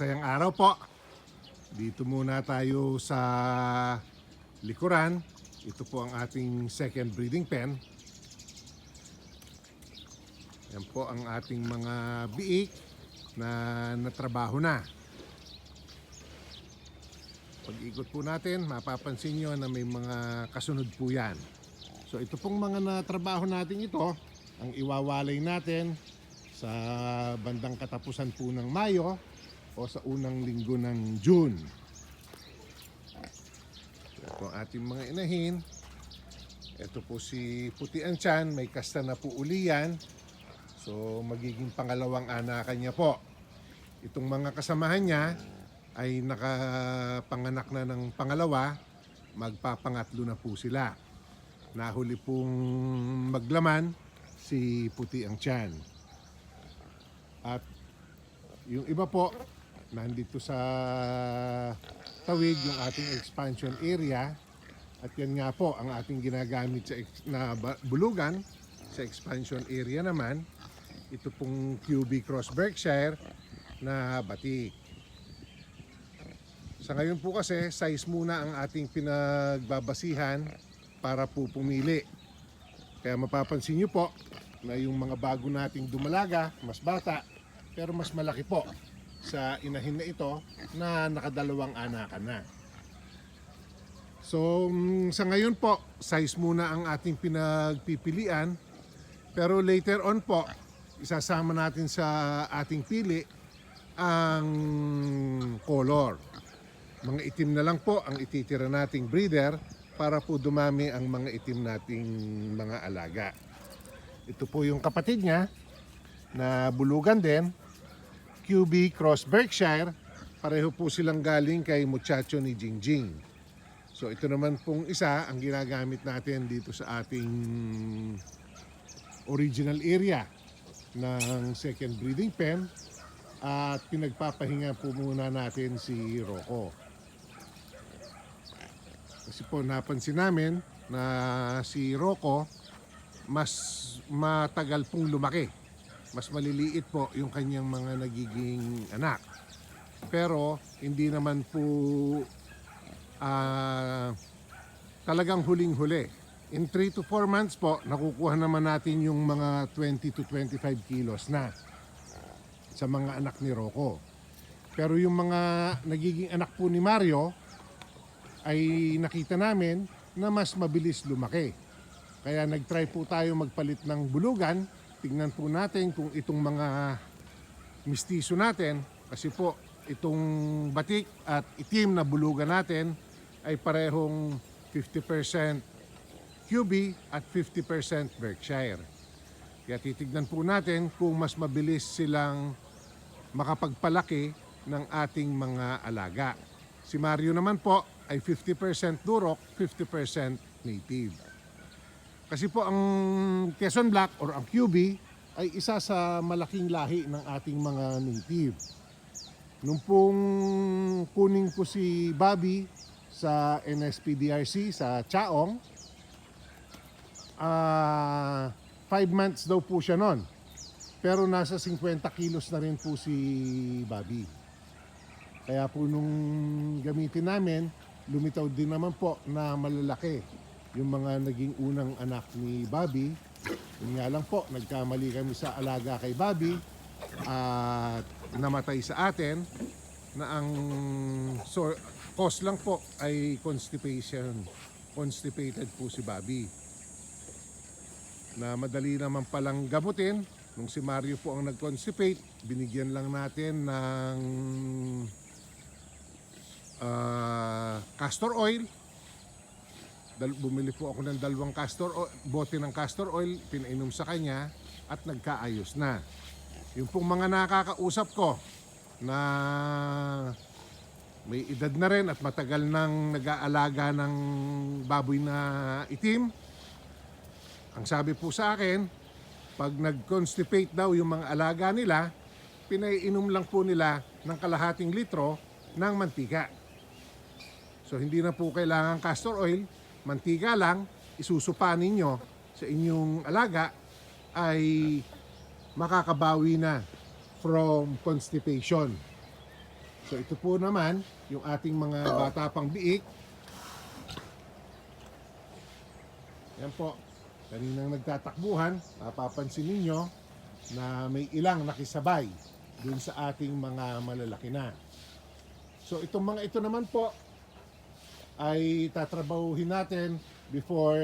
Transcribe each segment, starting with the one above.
Masayang araw po. Dito muna tayo sa likuran. Ito po ang ating second breeding pen. Yan po ang ating mga biik na natrabaho na. Pag ikot po natin, mapapansin nyo na may mga kasunod po yan. So ito pong mga natrabaho natin ito, ang iwawalay natin sa bandang katapusan po ng Mayo o sa unang linggo ng June. Ito ang ating mga inahin. Ito po si Puti ang Tiyan, may kasta na po uli yan. So magiging pangalawang anakan niya po. Itong mga kasamahan niya ay nakapanganak na ng pangalawa, magpapangatlo na po sila. Nahuli pong maglaman si Puti ang Tiyan. At yung iba po, nandito sa tawid yung ating expansion area. At yan nga po ang ating ginagamit sa na bulugan sa expansion area naman. Ito pong QB Cross Berkshire na batik. Sa ngayon po kasi, size muna ang ating pinagbabasihan para po pumili. Kaya mapapansin nyo po na yung mga bago nating dumalaga, mas bata, pero mas malaki po sa inahin na ito na nakadalawang anakan na. So, mm, sa ngayon po, size muna ang ating pinagpipilian. Pero later on po, isasama natin sa ating pili ang color. Mga itim na lang po ang ititira nating breeder para po dumami ang mga itim nating mga alaga. Ito po yung kapatid niya na bulugan din, QB Cross Berkshire. Pareho po silang galing kay muchacho ni Jingjing. So ito naman pong isa ang ginagamit natin dito sa ating original area ng second breeding pen at pinagpapahinga po muna natin si Rocco. Kasi po napansin namin na si Rocco mas matagal pong lumaki. Mas maliliit po yung kanyang mga nagiging anak. Pero hindi naman po ah, talagang huling-huli. In 3 to 4 months po, nakukuha naman natin yung mga 20 to 25 kilos na sa mga anak ni Rocco. Pero yung mga nagiging anak po ni Mario ay nakita namin na mas mabilis lumaki. Kaya nag-try po tayo magpalit ng bulugan. Tingnan po natin kung itong mga mistiso natin, kasi po itong batik at itim na bulugan natin ay parehong 50% QB at 50% Berkshire. Kaya titignan po natin kung mas mabilis silang makapagpalaki ng ating mga alaga. Si Mario naman po ay 50% Durok, 50% native. Kasi po ang Quezon Black or ang QB ay isa sa malaking lahi ng ating mga native. Nung pong kunin ko si Bobby sa NSPDRC sa Chaong, ah 5 months daw po siya nun. Pero nasa 50 kilos na rin po si Bobby. Kaya po nung gamitin namin, lumitaw din naman po na malalaki yung mga naging unang anak ni Bobby. Yun nga lang po, nagkamali kami sa alaga kay Bobby at namatay sa atin na ang so, cause lang po ay constipation. Constipated po si Bobby. Na madali naman palang gamutin. Nung si Mario po ang nag-constipate, binigyan lang natin ng ah, castor oil. Dal- bumili po ako ng dalawang castor oil, bote ng castor oil, pinainom sa kanya at nagkaayos na. Yung pong mga nakakausap ko na may edad na rin at matagal nang nag-aalaga ng baboy na itim, ang sabi po sa akin, pag nag-constipate daw yung mga alaga nila, pinaiinom lang po nila ng kalahating litro ng mantika. So hindi na po kailangan castor oil, mantika lang, isusupa ninyo sa inyong alaga ay makakabawi na from constipation. So ito po naman yung ating mga bata pang biik. Yan po. Kaninang nagtatakbuhan, mapapansin ninyo na may ilang nakisabay dun sa ating mga malalaki na. So itong mga ito naman po ay tatrabahuhin natin before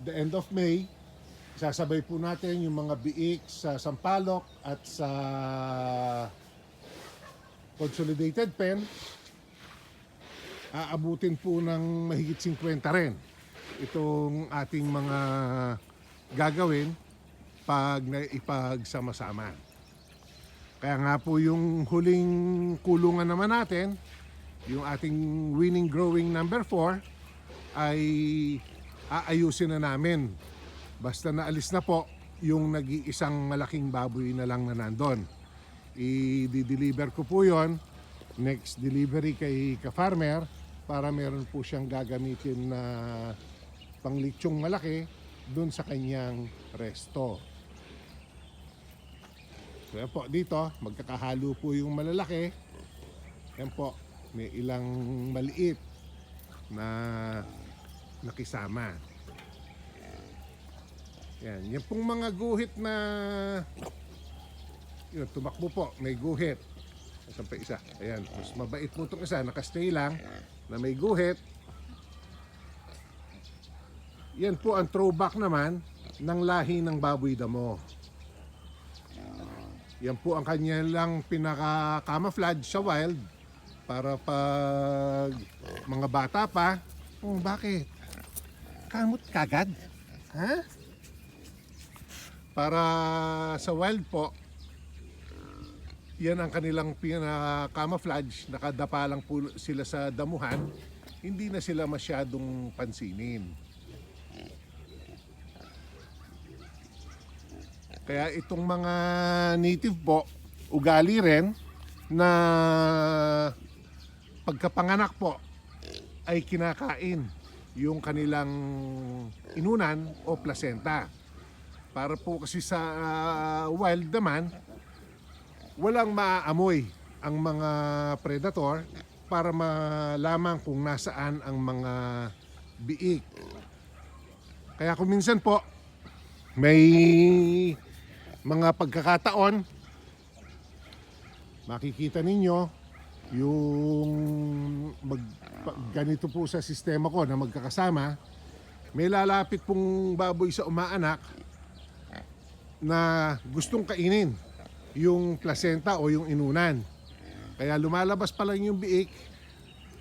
the end of May. Sasabay po natin yung mga biik sa Sampaloc at sa Consolidated Pen. Aabutin po ng mahigit 50 rin itong ating mga gagawin pag naipagsama-sama. Kaya nga po yung huling kulungan naman natin, yung ating winning growing number 4 ay aayusin na namin. Basta naalis na po yung nag-iisang malaking baboy na lang na nandun. I-deliver ko po yon next delivery kay ka-farmer para meron po siyang gagamitin na panglitsyong malaki dun sa kanyang resto. Yan po, dito, magkakahalo po yung malalaki. Yan po, may ilang maliit na nakisama. Yan, yan pong mga guhit na yun, tumakbo po, may guhit. Asan pa isa? Ayan, mas mabait po itong isa, nakastay lang, na may guhit. Yan po ang throwback naman ng lahi ng baboy damo. Yan po ang kanya lang pinaka-camouflage sa wild para pag mga bata pa. Oh, bakit? Kamot kagad? Ha? Para sa wild po, yan ang kanilang pinaka-camouflage. Nakadapa lang po sila sa damuhan. Hindi na sila masyadong pansinin. Kaya itong mga native po, ugali rin na pagkapanganak po ay kinakain yung kanilang inunan o placenta. Para po kasi sa ah, wild naman, walang maaamoy ang mga predator para malaman kung nasaan ang mga biik. Kaya kung minsan po, may mga pagkakataon, makikita ninyo yung mag, ganito po sa sistema ko na magkakasama, may lalapit pong baboy sa umaanak na gustong kainin yung placenta o yung inunan. Kaya lumalabas pa lang yung biik,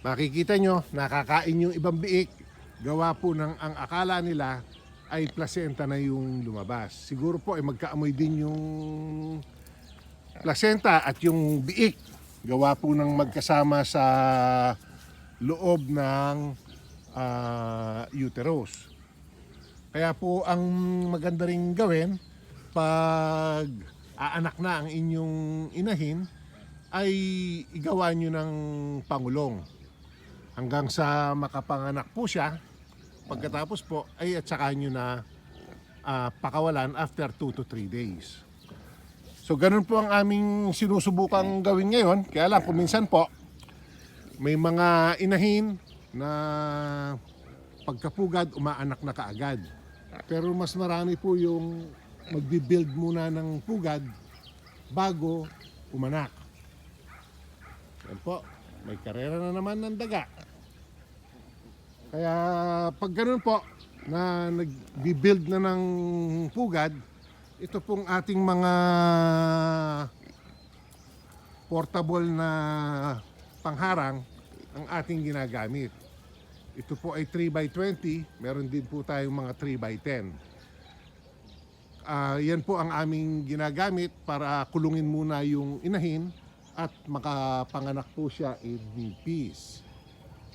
makikita nyo, nakakain yung ibang biik, gawa po ng ang akala nila ay placenta na yung lumabas. Siguro po ay magkaamoy din yung placenta at yung biik. Gawa po ng magkasama sa loob ng ah, uterus. Kaya po ang maganda ring gawin pag aanak na ang inyong inahin ay igawa nyo ng pangulong hanggang sa makapanganak po siya pagkatapos po ay at saka nyo na ah, pakawalan after 2 to 3 days. So ganun po ang aming sinusubukang gawin ngayon. Kaya lang kuminsan po may mga inahin na pagkapugad umaanak na kaagad. Pero mas marami po yung magbi-build muna ng pugad bago umanak. Yan po, may karera na naman ng daga. Kaya pag ganun po na nagbi-build na ng pugad, ito pong ating mga portable na pangharang ang ating ginagamit. Ito po ay 3x20, meron din po tayong mga 3x10. Ah, yan po ang aming ginagamit para kulungin muna yung inahin at makapanganak po siya in peace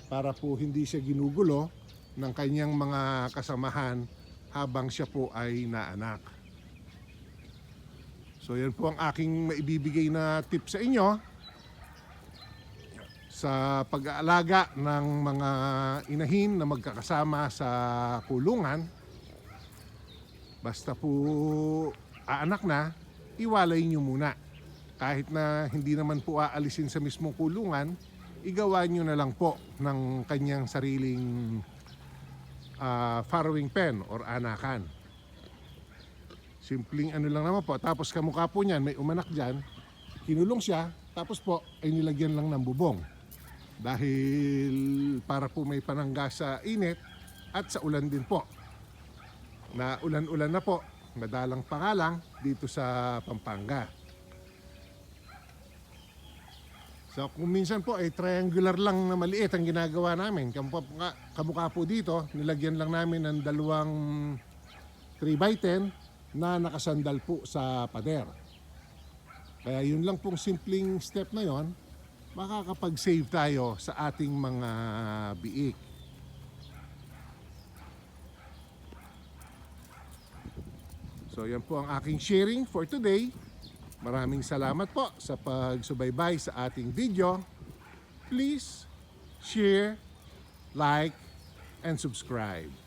para po hindi siya ginugulo ng kanyang mga kasamahan habang siya po ay naanak. So yan po ang aking maibibigay na tip sa inyo sa pag-aalaga ng mga inahin na magkakasama sa kulungan. Basta po aanak na, iwalay nyo muna kahit na hindi naman po aalisin sa mismong kulungan, igawa nyo na lang po ng kanyang sariling ah, farrowing pen or anakan. Simpleng ano lang naman po. Tapos kamukha po niyan, may umanak dyan. Kinulong siya, tapos po ay nilagyan lang ng bubong. Dahil para po may panangga sa init at sa ulan din po. Na ulan-ulan na po, madalang pa nga lang dito sa Pampanga. So kung minsan po ay triangular lang na maliit ang ginagawa namin. Kamukha, kamukha po dito, nilagyan lang namin ng dalawang 3x10 na nakasandal po sa pader. Kaya yun lang pong simpleng step na yon, makakapag-save tayo sa ating mga biik. So yan po ang aking sharing for today. Maraming salamat po sa pagsubaybay sa ating video. Please share, like, and subscribe.